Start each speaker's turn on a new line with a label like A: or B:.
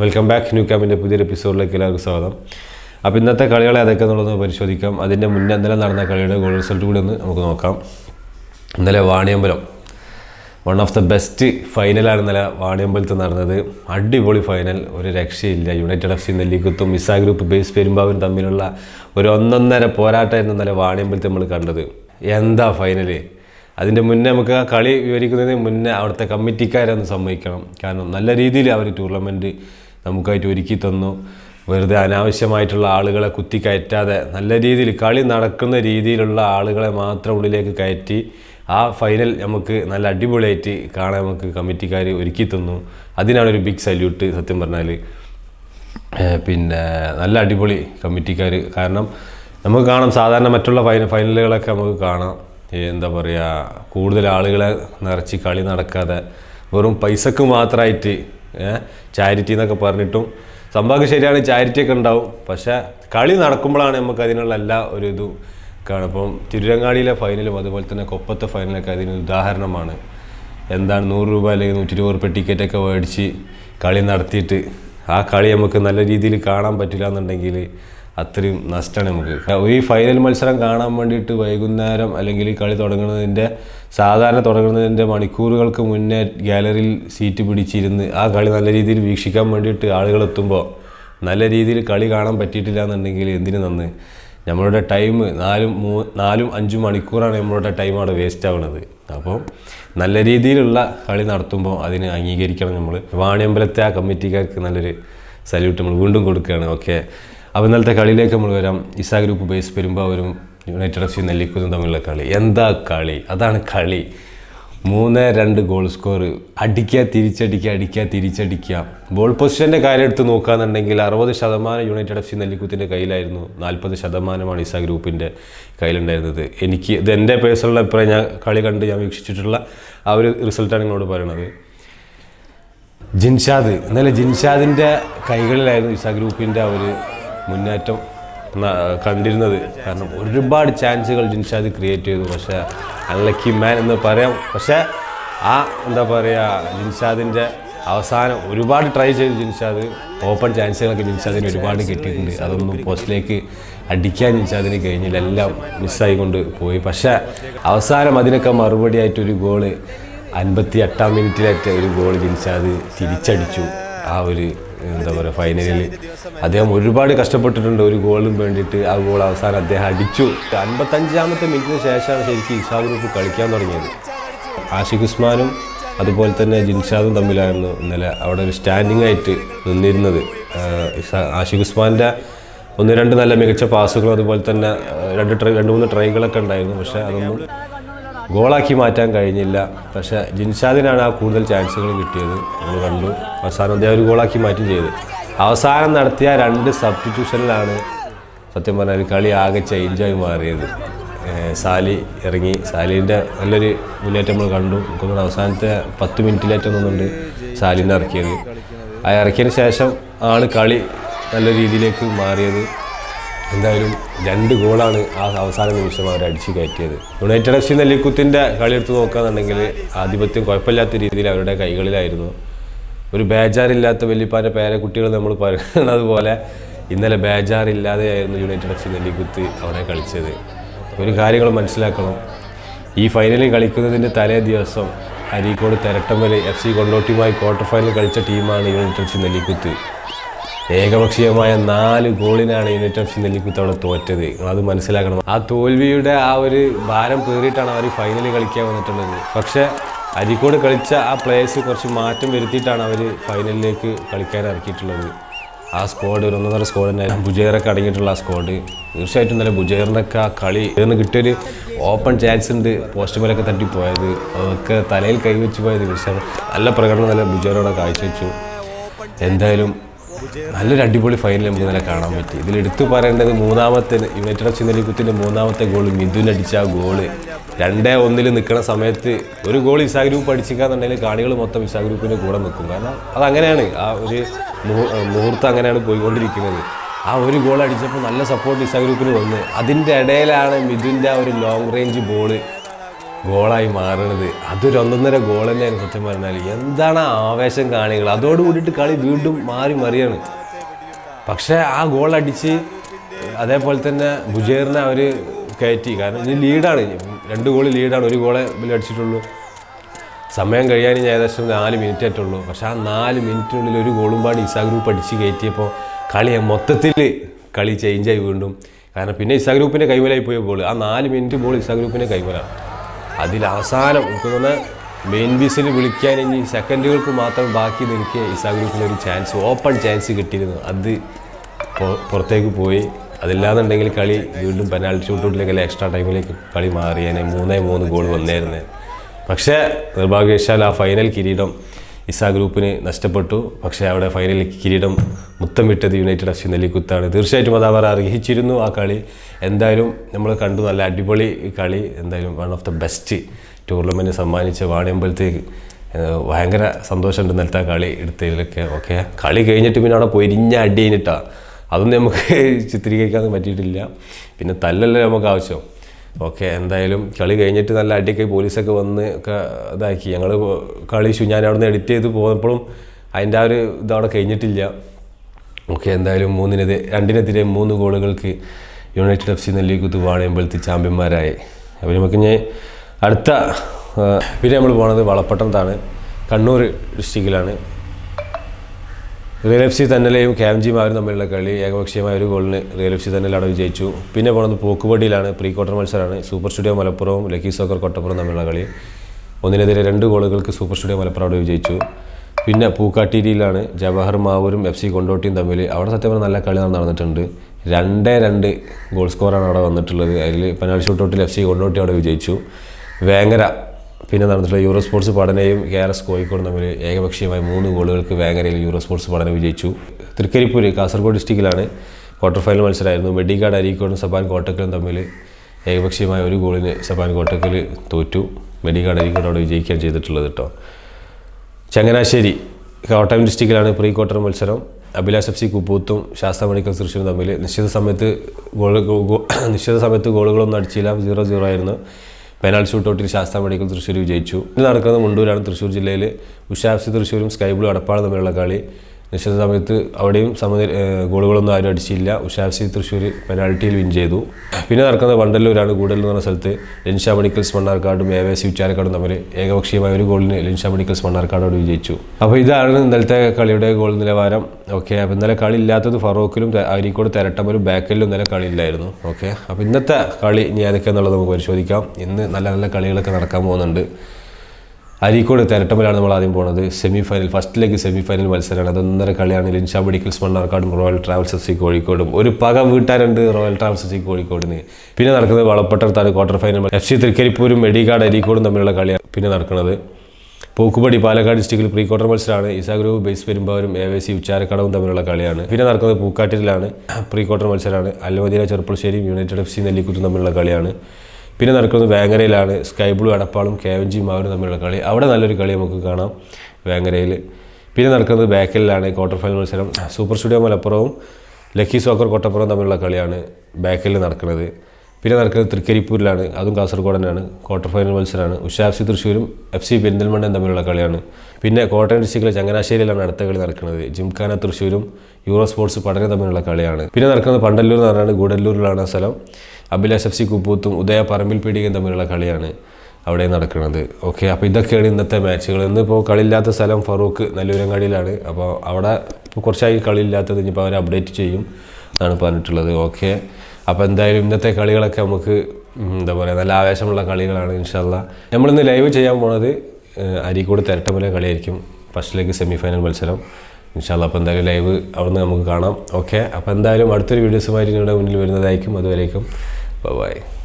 A: Welcome back new ക്യാമ്പിന്റെ പുതിയൊരു എപ്പിസോഡിലേക്ക് എല്ലാവർക്കും സ്വാഗതം. അപ്പോൾ ഇന്നത്തെ കളികളെ അതൊക്കെ എന്നുള്ളതൊന്ന് പരിശോധിക്കാം. അതിന്റെ മുന്നേ ഇന്നലെ നടന്ന കളിയുടെ ഗോൾ റിസൾട്ട് കൂടി ഒന്ന് നമുക്ക് നോക്കാം. ഇന്നലെ Vaniyambalam one of the best ഫൈനലാണ് ഇന്നലെ വാണിയമ്പലത്ത് നടന്നത്. അടിപൊളി ഫൈനൽ ഒരു രക്ഷയില്ല. യുണൈറ്റഡ് എഫ് സി ലീഗത്തും മിസ ഗ്രൂപ്പ് ബേസ് പെരുമ്പാവും തമ്മിലുള്ള ഒരു ഒന്നൊന്നര പോരാട്ടമായിരുന്നു ഇന്നലെ വാണിയമ്പലത്ത് നമ്മൾ കണ്ടത്. എന്താ ഫൈനൽ അതിന്റെ മുന്നേ നമുക്ക് ആ കളി വിവരിക്കുന്നതിന് മുന്നേ അവിടുത്തെ കമ്മിറ്റിക്കാരൊന്ന് സമ്മതിക്കണം. കാരണം നല്ല രീതിയിൽ അവർ ടൂർണമെന്റ് നമുക്കായിട്ട് ഒരുക്കി തന്നു. വെറുതെ അനാവശ്യമായിട്ടുള്ള ആളുകളെ കുത്തി കയറ്റാതെ നല്ല രീതിയിൽ കളി നടക്കുന്ന രീതിയിലുള്ള ആളുകളെ മാത്രം ഉള്ളിലേക്ക് കയറ്റി ആ ഫൈനൽ നമുക്ക് നല്ല അടിപൊളിയായിട്ട് കാണാൻ നമുക്ക് കമ്മിറ്റിക്കാർ ഒരുക്കി തന്നു. അതിനാണ് ഒരു ബിഗ് സല്യൂട്ട് സത്യം പറഞ്ഞാൽ പിന്നെ നല്ല അടിപൊളി കമ്മിറ്റിക്കാർ കാരണം നമുക്ക് കാണാം സാധാരണ മറ്റുള്ള ഫൈന ഫൈനലുകളൊക്കെ നമുക്ക് കാണാം. എന്താ പറയുക കൂടുതൽ ആളുകളെ നിറച്ച് കളി നടക്കാതെ വെറും പൈസക്ക് മാത്രമായിട്ട് ചാരിറ്റി എന്നൊക്കെ പറഞ്ഞിട്ടും. സംഭവം ശരിയാണ് ചാരിറ്റി ഒക്കെ ഉണ്ടാവും. പക്ഷേ കളി നടക്കുമ്പോഴാണ് നമുക്ക് അതിനുള്ള എല്ലാ ഒരു ഇതും കാണും അപ്പം തിരുരങ്ങാടിയിലെ ഫൈനലും അതുപോലെ തന്നെ കൊപ്പത്തെ ഫൈനലൊക്കെ അതിന് ഉദാഹരണമാണ്. എന്താണ് നൂറ് രൂപ അല്ലെങ്കിൽ നൂറ്റി ഇരുപത് റുപ്യ ടിക്കറ്റൊക്കെ മേടിച്ച് കളി നടത്തിയിട്ട് ആ കളി നമുക്ക് നല്ല രീതിയിൽ കാണാൻ പറ്റില്ല എന്നുണ്ടെങ്കിൽ അത്രയും നഷ്ടമാണ് നമുക്ക്. ഈ ഫൈനൽ മത്സരം കാണാൻ വേണ്ടിയിട്ട് വൈകുന്നേരം അല്ലെങ്കിൽ ഈ കളി തുടങ്ങുന്നതിന്റെ സാധാരണ തുടങ്ങുന്നതിന്റെ മണിക്കൂറുകൾക്ക് മുന്നേ ഗ്യാലറിയിൽ സീറ്റ് പിടിച്ചിരുന്ന് ആ കളി നല്ല രീതിയിൽ വീക്ഷിക്കാൻ വേണ്ടിയിട്ട് ആളുകൾ എത്തുമ്പോൾ നല്ല രീതിയിൽ കളി കാണാൻ പറ്റിയിട്ടില്ല എന്നുണ്ടെങ്കിൽ എന്തിനു നന്ന്? നമ്മളുടെ ടൈം നാലും മൂ നാലും അഞ്ചും മണിക്കൂറാണ് നമ്മളുടെ ടൈം അവിടെ വേസ്റ്റ് ആവുന്നത് അപ്പോൾ നല്ല രീതിയിലുള്ള കളി നടത്തുമ്പോൾ അതിന് അംഗീകരിക്കണം നമ്മൾ വാണിയമ്പലത്തെ ആ കമ്മിറ്റിക്കാർക്ക് നല്ലൊരു സല്യൂട്ട് നമ്മൾ വീണ്ടും കൊടുക്കുകയാണ്. ഓക്കെ അപ്പോൾ ഇന്നലത്തെ കളിയിലേക്ക് നമ്മൾ വരാം. ഇസാ ഗ്രൂപ്പ് ബേസ് പെരുമ്പാവൂരും യുണൈറ്റഡ് എഫ് സി നെല്ലിക്കുന്നതും തമ്മിലുള്ള കളി. എന്താ കളി? അതാണ് കളി. മൂന്ന് രണ്ട് ഗോൾ സ്കോർ അടിക്കുക തിരിച്ചടിക്കുക അടിക്കുക തിരിച്ചടിക്കുക. ബോൾ പൊസിഷന്റെ കാര്യം എടുത്ത് നോക്കുകയാണെന്നുണ്ടെങ്കിൽ അറുപത് ശതമാനം യുണൈറ്റഡ് എഫ് സി നെല്ലിക്കുത്തിന്റെ കയ്യിലായിരുന്നു. നാൽപ്പത് ശതമാനമാണ് ഇസാ ഗ്രൂപ്പിന്റെ കയ്യിലുണ്ടായിരുന്നത്. എനിക്ക് ഇത് എന്റെ പേഴ്സണൽ അഭിപ്രായം ഞാൻ കളി കണ്ട് ഞാൻ വീക്ഷിച്ചിട്ടുള്ള ആ ഒരു റിസൾട്ടാണ് നിങ്ങളോട് പറയണത്. ജിൻഷാദ്. ഇന്നലെ ജിൻഷാദിന്റെ കൈകളിലായിരുന്നു ഇസാ ഗ്രൂപ്പിന്റെ ഒരു മുന്നേറ്റം കണ്ടിരുന്നത്. കാരണം ഒരുപാട് ചാൻസുകൾ ജിൻഷാദ് ക്രിയേറ്റ് ചെയ്തു. പക്ഷേ അൺലക്കി മാൻ എന്ന് പറയാം. പക്ഷേ ആ എന്താ പറയുക ജിൻഷാദിന്റെ അവസാനം ഒരുപാട് ട്രൈ ചെയ്തു ജിൻഷാദ്. ഓപ്പൺ ചാൻസുകളൊക്കെ ജിൻഷാദിന് ഒരുപാട് കിട്ടിയിട്ടുണ്ട്. അതൊന്നും പോസ്റ്റിലേക്ക് അടിക്കാൻ ജിൻഷാദിന് കഴിഞ്ഞില്ല. എല്ലാം മിസ്സായിക്കൊണ്ട് പോയി. പക്ഷേ അവസാനം അതിനൊക്കെ മറുപടിയായിട്ടൊരു ഗോൾ അൻപത്തി എട്ടാം മിനിറ്റിലേറ്റ ഒരു ഗോൾ ജിൻഷാദ് തിരിച്ചടിച്ചു. ആ ഒരു എന്താ പറയുക ഫൈനലിൽ അദ്ദേഹം ഒരുപാട് കഷ്ടപ്പെട്ടിട്ടുണ്ട്. ഒരു ഗോളിനും വേണ്ടിയിട്ട് ആ ഗോൾ അവസാനം അദ്ദേഹം അടിച്ചു. അൻപത്തഞ്ചാമത്തെ മിനിറ്റിന് ശേഷമാണ് ശരിക്കും ഇഷാ ഗ്രൂപ്പ് കളിക്കാൻ തുടങ്ങിയത്. ആഷിഖ് ഉസ്മാനും അതുപോലെ തന്നെ ജിൻഷാദും തമ്മിലായിരുന്നു ഇന്നലെ അവിടെ ഒരു സ്റ്റാൻഡിംഗ് ആയിട്ട് നിന്നിരുന്നത്. ആഷിഖ് ഉസ്മാന്റെ ഒന്ന് രണ്ട് നല്ല മികച്ച പാസുകളും അതുപോലെ തന്നെ രണ്ട് ട്രൈ രണ്ട് മൂന്ന് ട്രൈകളൊക്കെ ഉണ്ടായിരുന്നു. പക്ഷേ അതൊന്നും ഗോളാക്കി മാറ്റാൻ കഴിഞ്ഞില്ല. പക്ഷേ ജിൻഷാദിനാണ് ആ കൂടുതൽ ചാൻസുകൾ കിട്ടിയത്. നമ്മൾ കണ്ടു. അവസാനം അദ്ദേഹം ഒരു ഗോളാക്കി മാറ്റും ചെയ്ത്. അവസാനം നടത്തിയ രണ്ട് സബ്സ്റ്റിറ്റ്യൂഷനിലാണ് സത്യം പറഞ്ഞാൽ കളി ആകെ ചേഞ്ചായി മാറിയത്. സാലി ഇറങ്ങി. സാലിന്റെ നല്ലൊരു മുന്നേറ്റം നമ്മൾ കണ്ടു. നമുക്ക് അവസാനത്തെ പത്ത് മിനിറ്റിലേറ്റം ഒന്നുണ്ട് സാലിനെ ഇറക്കിയത്. ആ ഇറക്കിയതിന് ശേഷം ആണ് കളി നല്ല രീതിയിലേക്ക് മാറിയത്. എന്തായാലും രണ്ട് ഗോളാണ് ആ അവസാന നിമിഷം അവർ അടിച്ചു കയറ്റിയത്. യുണൈറ്റഡ് എഫ് സി നെല്ലിക്കുത്തിന്റെ കളി എടുത്ത് നോക്കുകയാണെന്നുണ്ടെങ്കിൽ ആധിപത്യം കുഴപ്പമില്ലാത്ത രീതിയിൽ അവരുടെ കൈകളിലായിരുന്നു. ഒരു ബേജാറില്ലാത്ത വല്യപ്പാന്റെ പേരക്കുട്ടികൾ നമ്മൾ പറയുന്നത് പോലെ ഇന്നലെ ബേജാറില്ലാതെയായിരുന്നു യുണൈറ്റഡ് എഫ് സി നെല്ലിക്കുത്ത് അവിടെ കളിച്ചത്. ഒരു കാര്യങ്ങൾ മനസ്സിലാക്കണം. ഈ ഫൈനലിൽ കളിക്കുന്നതിന്റെ തലേ ദിവസം അരീക്കോട് തെരട്ടമ്പലി എഫ് സി കൊണ്ടോട്ടിയുമായി ക്വാർട്ടർ ഫൈനൽ കളിച്ച ടീമാണ് യുണൈറ്റഡ് എഫ് സി നെല്ലിക്കുത്ത്. ഏകപക്ഷീയമായ നാല് ഗോളിനാണ് യുണൈറ്റഡ് എഫ് സി നെല്ലിക്കുത്തവണ തോറ്റത്. അത് മനസ്സിലാക്കണം. ആ തോൽവിയുടെ ആ ഒരു ഭാരം പേറിയിട്ടാണ് അവർ ഫൈനലിൽ കളിക്കാൻ വന്നിട്ടുള്ളത്. പക്ഷേ അരിക്കോട് കളിച്ച ആ പ്ലേയേഴ്സ് കുറച്ച് മാറ്റം വരുത്തിയിട്ടാണ് അവർ ഫൈനലിലേക്ക് കളിക്കാൻ ഇറക്കിയിട്ടുള്ളത്. ആ സ്ക്വാഡ് ഒരു ഒന്നൊന്നര സ്ക്വാഡ് തന്നെ ബുജേറൊക്കെ അടങ്ങിയിട്ടുള്ള ആ സ്ക്വാഡ് തീർച്ചയായിട്ടും നല്ല ബുജേറിനൊക്കെ ആ കളി ഇതിന് കിട്ടിയൊരു ഓപ്പൺ ചാൻസ് ഉണ്ട്. പോസ്റ്റ് മേലൊക്കെ തട്ടിപ്പോയത് അതൊക്കെ തലയിൽ കൈവച്ച് പോയത്. പക്ഷേ നല്ല പ്രകടനം നല്ല ബുജേറോടെ കാഴ്ചവെച്ചു. എന്തായാലും നല്ലൊരു അടിപൊളി ഫൈനൽ നമുക്ക് ഇന്നലെ കാണാൻ പറ്റി. ഇതിൽ എടുത്തു പറയേണ്ടത് മൂന്നാമത്തെ യുണൈറ്റഡ് ഓഫ് സി നെല്ലിക്കുത്തിന്റെ മൂന്നാമത്തെ ഗോൾ മിഥുൻ അടിച്ച ആ ഗോൾ രണ്ടേ ഒന്നിൽ നിൽക്കുന്ന സമയത്ത് ഒരു ഗോൾ ഇസാ ഗ്രൂപ്പ് അടിച്ചിക്കാന്നുണ്ടെങ്കിൽ കാണികൾ മൊത്തം ഇസാ ഗ്രൂപ്പിന്റെ കൂടെ നിൽക്കും. കാരണം അതങ്ങനെയാണ് ആ ഒരു മുഹൂ- മുഹൂർത്തം അങ്ങനെയാണ് പോയിക്കൊണ്ടിരിക്കുന്നത്. ആ ഒരു ഗോൾ അടിച്ചപ്പോൾ നല്ല സപ്പോർട്ട് ഇസാ ഗ്രൂപ്പിന് വന്ന്. അതിന്റെ ഇടയിലാണ് മിഥുന്റെ ആ ഒരു ലോങ് റേഞ്ച് ബോൾ ഗോളായി മാറണത്. അതൊരു ഒന്നൊന്നര ഗോൾ തന്നെയാണ് സത്യം പറഞ്ഞാൽ എന്താണ് ആവേശം കാണികൾ? അതോട് കൂടിയിട്ട് കളി വീണ്ടും മാറി മറിയാണ്. പക്ഷേ ആ ഗോൾ അടിച്ച് അതേപോലെ തന്നെ ബുജേറിനെ അവർ കയറ്റി. കാരണം ഇനി ലീഡാണ്. രണ്ട് ഗോൾ ലീഡാണ്. ഒരു ഗോളെ അടിച്ചിട്ടുള്ളൂ. സമയം കഴിയാൻ ഏകദേശം നാല് മിനിറ്റ് ആയിട്ടുള്ളൂ. പക്ഷെ ആ നാല് മിനിറ്റിനുള്ളിൽ ഒരു ഗോളും പാടി ഇസാ ഗ്രൂപ്പ് അടിച്ച് കയറ്റിയപ്പോൾ കളി മൊത്തത്തിൽ കളി ചേഞ്ചായി വീണ്ടും. കാരണം പിന്നെ ഇസാ ഗ്രൂപ്പിന്റെ കൈവലായി പോയ ഗോൾ ആ നാല് മിനിറ്റ് ഗോൾ ഇസാ ഗ്രൂപ്പിന്റെ കൈവലാണ് അതിൽ അവസാനം എനിക്ക് തോന്നുന്നത് മെയിൻ ബീസിൽ വിളിക്കാൻ ഇനി സെക്കൻഡുകൾക്ക് മാത്രം ബാക്കി നിൽക്കുക ഇസാ ഗ്രൂപ്പിന് ഒരു ചാൻസ് ഓപ്പൺ ചാൻസ് കിട്ടിയിരുന്നു. അത് പുറത്തേക്ക് പോയി. അതില്ലാന്നുണ്ടെങ്കിൽ കളി വീണ്ടും പെനാൾട്ടി ഷൂട്ടൗട്ടിലേക്ക് അല്ലെങ്കിൽ എക്സ്ട്രാ ടൈമിലേക്ക് കളി മാറിയേനെ. മൂന്നേ മൂന്ന് ഗോൾ വന്നേരുന്നേ. പക്ഷേ നിർഭാഗ്യവശാൽ ആ ഫൈനൽ കിരീടം ഇസാ ഗ്രൂപ്പിന് നഷ്ടപ്പെട്ടു. പക്ഷേ അവിടെ ഫൈനലിൽ കിരീടം മുത്തം വിട്ടത് യുണൈറ്റഡ് എഫ് സി നെല്ലിക്കുത്താണ്. തീർച്ചയായിട്ടും അത് അവർ അർഹിച്ചിരുന്നു ആ കളി. എന്തായാലും നമ്മൾ കണ്ടു നല്ല അടിപൊളി കളി. എന്തായാലും one of the best tournament സമ്മാനിച്ച വാണിയമ്പലത്തേക്ക് ഭയങ്കര സന്തോഷമുണ്ട് ഇന്നലത്തെ കളി എടുത്തതിലൊക്കെ. ഓക്കെ. കളി കഴിഞ്ഞിട്ട് പിന്നെ അവിടെ പൊരിഞ്ഞ അടി കഴിഞ്ഞിട്ടാണ് അതൊന്നും നമുക്ക് ചിത്രീകരിക്കാൻ പറ്റിയിട്ടില്ല. പിന്നെ തല്ലല്ലേ നമുക്ക് ആവശ്യം. ഓക്കെ എന്തായാലും കളി കഴിഞ്ഞിട്ട് നല്ല അടിയൊക്കെ പോലീസൊക്കെ വന്ന് ഒക്കെ ഇതാക്കി. ഞങ്ങൾ കളി ഞാൻ അവിടെ നിന്ന് എഡിറ്റ് ചെയ്ത് പോകുമ്പോഴും അതിന്റെ ആ ഒരു ഇതവിടെ കഴിഞ്ഞിട്ടില്ല. ഓക്കെ എന്തായാലും മൂന്നിനെതിരെ രണ്ടിനെതിരെ മൂന്ന് ഗോളുകൾക്ക് യുണൈറ്റഡ് എഫ് സി നെല്ലിക്കുത്ത് വാണിയമ്പലത്തിൽ ചാമ്പ്യന്മാരായി. അപ്പോൾ നമുക്ക് ഞാൻ അടുത്ത പിന്നെ നമ്മൾ പോണത് വളപ്പട്ടണത്താണ്. കണ്ണൂർ ഡിസ്ട്രിക്റ്റിലാണ് റിയൽ എഫ് സി തന്നലെയും ക്യാംജിമാരും തമ്മിലുള്ള കളി ഏകപക്ഷീയമായ ഒരു ഗോളിന് റിയൽ എഫ് സി തന്നലാണ് വിജയിച്ചു. പിന്നെ പോണത് പോക്കുവടിയിലാണ് പ്രീ ക്വാർട്ടർ മത്സരമാണ്. സൂപ്പർ സ്റ്റുഡിയോ മലപ്പുറവും ലക്കി സോക്കർ കൊട്ടപ്പുറം തമ്മിലുള്ള കളി. ഒന്നിനെതിരെ രണ്ട് ഗോളുകൾക്ക് സൂപ്പർ സ്റ്റുഡിയോ മലപ്പുറം അവിടെ വിജയിച്ചു. പിന്നെ പൂക്കാട്ടിരിയിലാണ് ജവഹർ മാവൂരും എഫ് സി കൊണ്ടോട്ടിയും തമ്മിൽ അവിടെ സത്യം പറഞ്ഞാൽ നല്ല കളി നടന്നിട്ടുണ്ട്. രണ്ടേ രണ്ട് ഗോൾ സ്കോറാണ് അവിടെ വന്നിട്ടുള്ളത്. അതിൽ പെനാൽറ്റി ഷൂട്ടൗട്ടിൽ എഫ് സി കൊണ്ടോട്ടി അവിടെ വിജയിച്ചു. വേങ്ങര പിന്നെ നടന്നിട്ടുള്ള യൂറോ സ്പോർട്സ് പഠനയും കെ ആർ എസ് കോഴിക്കോട് തമ്മിൽ ഏകപക്ഷീയമായി മൂന്ന് ഗോളുകൾക്ക് വേങ്ങരയിൽ യൂറോ സ്പോർട്സ് പഠനം വിജയിച്ചു. തൃക്കരിപ്പൂര് കാസർഗോഡ് ഡിസ്ട്രിക്റ്റിലാണ് ക്വാർട്ടർ ഫൈനൽ മത്സരമായിരുന്നു. മെഡിക്കാട് അരീക്കോടും സബാൻ കോട്ടക്കലും തമ്മിൽ ഏകപക്ഷീയമായ ഒരു ഗോളിന് സബാൻ കോട്ടക്കൽ തോറ്റു. മെഡിക്കാട് അരീക്കോട് അവിടെ വിജയിക്കുകയാണ് ചെയ്തിട്ടുള്ളത് കേട്ടോ ചങ്ങനാശ്ശേരി കോട്ടയം ഡിസ്ട്രിക്റ്റിലാണ് പ്രീ ക്വാർട്ടർ മത്സരം. അഭിലാഷ് എഫ് സി കുപ്പൂത്തും ശാസ്ത്ര മെഡിക്കൽ തൃശ്ശൂരും തമ്മിൽ നിശ്ചിത സമയത്ത് ഗോൾ നിശ്ചിത സമയത്ത് ഗോളുകളൊന്നും അടിച്ചില്ല. സീറോ സീറോ ആയിരുന്നു. പെനാൽറ്റി ഷൂട്ടൗട്ടിൽ ശാസ്ത്ര മെഡിക്കൽ തൃശ്ശൂർ വിജയിച്ചു. ഇത് നടക്കുന്നത് മുണ്ടൂരാണ് തൃശ്ശൂർ ജില്ലയിൽ ഉഷാഫ്സി തൃശ്ശൂരും സ്കൈ ബ്ലൂ അടപ്പാളും തമ്മിലുള്ള കളി. നിശ്ചിത സമയത്ത് അവിടെയും സമനില ഗോളുകളൊന്നും ആരും അടിച്ചില്ല. ഉഷാ സി തൃശ്ശൂർ പെനാൾട്ടിയിൽ വിൻ ചെയ്തു. പിന്നെ നടക്കുന്ന വണ്ടല്ലൂരാണ് ഗൂഡൽ എന്ന് പറഞ്ഞ സ്ഥലത്ത് ലിൻഷ മെഡിക്കൽസ് മണ്ണാർക്കാടും എ വെ സി തമ്മിൽ ഏകപക്ഷീയമായ ഒരു ഗോളിന് ലിൻഷ മെഡിക്കൽസ് മണ്ണാർക്കാടോട് വിജയിച്ചു. അപ്പോൾ ഇതാണ് ഇന്നലത്തെ കളിയുടെ ഗോൾ നിലവാരം. ഓക്കെ അപ്പോൾ ഇന്നലെ കളി ഇല്ലാത്തത് ഫറോക്കിലും അരിക്കോട് തെരട്ടമ്പലും ബാക്കലിലും ഇന്നലെ കളി ഇല്ലായിരുന്നു. ഓക്കെ അപ്പോൾ ഇന്നത്തെ കളി ഇനി എന്നുള്ളത് നമുക്ക് പരിശോധിക്കാം. ഇന്ന് നല്ല നല്ല കളികളൊക്കെ നടക്കാൻ പോകുന്നുണ്ട്. അരീക്കോട് തെരട്ടമ്പലാണ് നമ്മൾ ആദ്യം പോണത്. Semi final first leg semi final മത്സരമാണ്. അതൊന്നര കളിയാണ്. ലിൻഷ മെഡിക്കൽസ് മണ്ണാർക്കാടും റോയൽ ട്രാവൽസ് എഫ് സി കോഴിക്കോടും. ഒരു പക വീട്ടാനുണ്ട് റോയൽ ട്രാവൽസ് എഫ് സി കോഴിക്കോടിന്. പിന്നെ നടക്കുന്നത് വളപ്പട്ടത്താണ് ക്വാർട്ടർ ഫൈനൽ എഫ് സി തൃക്കരിപ്പൂരും മെഡിക്കാട് അരീക്കോടും തമ്മിലുള്ള കളിയാണ് പിന്നെ നടക്കുന്നത്. പൂക്കുപടി പാലക്കാട് ഡിസ്ട്രിക്റ്റിൽ പ്രീ ക്വാർട്ടർ മത്സരമാണ്. ഇസാഗ്രൂവ് ബേസ് പെരുമ്പാവരും എ വൈ സി ഉച്ചാരക്കടവും തമ്മിലുള്ള കളിയാണ്. പിന്നെ നടക്കുന്നത് പൂക്കാട്ടിലാണ് പ്രീ ക്വാർട്ടർ മത്സരമാണ് അൽമദീന ചെറുപ്പുളശ്ശേരിയും യുണൈറ്റഡ് എഫ് സി നെല്ലിക്കുത്തും തമ്മിലുള്ള കളിയാണ്. പിന്നെ നടക്കുന്നത് വേങ്ങരയിലാണ്. സ്കൈ ബ്ലൂ അടപ്പാളും കേവൻജി മാവനും തമ്മിലുള്ള കളി. അവിടെ നല്ലൊരു കളി നമുക്ക് കാണാം വേങ്ങരയിൽ പിന്നെ നടക്കുന്നത് ബാക്കലിലാണ് ക്വാർട്ടർ ഫൈനൽ മത്സരം. സൂപ്പർ സ്റ്റുഡിയോ മലപ്പുറവും ലക്കി സോക്കർ കോട്ടപ്പുറം തമ്മിലുള്ള കളിയാണ് ബാക്കലിൽ നടക്കുന്നത്. പിന്നെ നടക്കുന്നത് തൃക്കരിപ്പൂരിലാണ്. അതും കാസർഗോഡ് തന്നെയാണ് ക്വാർട്ടർ ഫൈനൽ മത്സരമാണ് ഉഷാഫ്സി തൃശ്ശൂരും എഫ് സി പെരിന്തൽമണ്ണയും തമ്മിലുള്ള കളിയാണ്. പിന്നെ കോട്ടയം ഡിസ്ട്രിക്റ്റിലെ ചങ്ങനാശ്ശേരിയിലാണ് അടുത്ത കളി നടക്കുന്നത്. ജിംഖാന തൃശ്ശൂരും യൂറോ സ്പോർട്സ് പഠനം തമ്മിലുള്ള കളിയാണ്. പിന്നെ നടക്കുന്നത് പണ്ടല്ലൂർ എന്ന് പറഞ്ഞാൽ ഗൂഡല്ലൂരിലാണ് സ്ഥലം. അഭിലാഷ് എഫ് സി കുപ്പൂത്തും ഉദയ പറമ്പിൽ പീടികയും തമ്മിലുള്ള കളിയാണ് അവിടെ നടക്കുന്നത്. ഓക്കെ അപ്പോൾ ഇതൊക്കെയാണ് ഇന്നത്തെ മാച്ചുകൾ ഇന്നിപ്പോൾ കളിയില്ലാത്ത സ്ഥലം ഫറൂഖ് നല്ലൂരങ്ങാടിയിലാണ്. അപ്പോൾ അവിടെ ഇപ്പോൾ കുറച്ചായി കളിയില്ലാത്തത് ഇനിയിപ്പോൾ അവർ അപ്ഡേറ്റ് ചെയ്യും എന്നാണ് പറഞ്ഞിട്ടുള്ളത്. ഓക്കെ അപ്പോൾ എന്തായാലും ഇന്നത്തെ കളികളൊക്കെ നമുക്ക് എന്താ പറയുക നല്ല ആവേശമുള്ള കളികളാണ് ഇൻഷാല്ല നമ്മളിന്ന് ലൈവ് ചെയ്യാൻ പോണത് അരീക്കോട് തിരട്ടമല കളിയായിരിക്കും. ഫസ്റ്റ് ലെഗ് സെമി ഫൈനൽ മത്സരം ഇൻഷാല്ല അപ്പോൾ എന്തായാലും ലൈവ് അവിടുന്ന് നമുക്ക് കാണാം. ഓക്കെ അപ്പോൾ എന്തായാലും അടുത്തൊരു വീഡിയോസുമായിട്ട് നിങ്ങളുടെ മുന്നിൽ വരുന്നതായിരിക്കും. അതുവരേക്കും Bye bye.